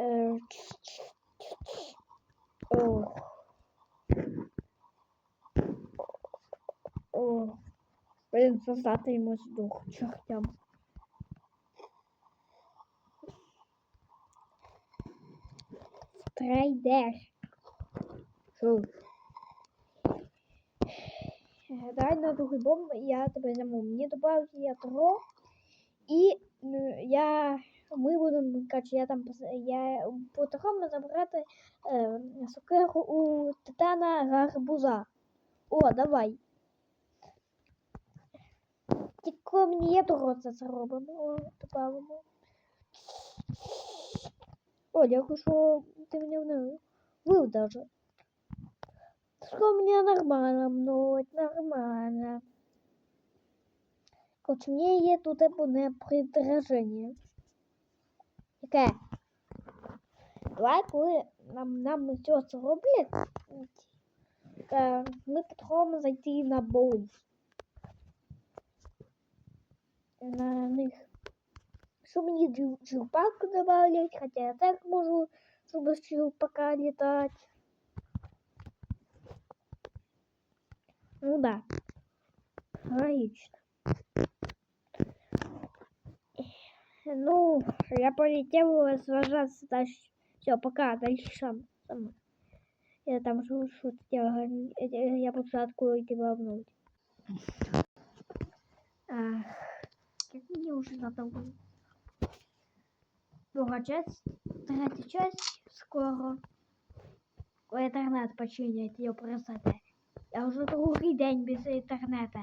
Е, Ох. О. Блин, создати йому здох чортям. Трейдер. Що? Е, Давай на другий бомб, я тебе заму. Мені добавить ядро. І я, ми будемо, короче, я там я потихому забрати е, сокиру у титана гарбуза. О, давай. Тільки мені ядро це зробимо. Добавимо. О, дякую, що ти мене вновив. Вив даже. Что мне нормально мнуть, нормально. Короче, мне є тут одне предложення. Яке? Давай, коли нам, нам все це роблять, е, ми потім зайти на боуль. На них. Що мені джил- джилпак добавлять, хоча я так можу, щоб з джилпака літати. Ну да. Логично. Ну, я полетел сражаться дальше. Все, пока, дальше сам. Я там что-то делаю. Я просто открою тебя обновить. Ах, как мне уже надо было. Друга часть, третья часть скоро. Интернет починять ее просто. Я вже другий день без інтернету.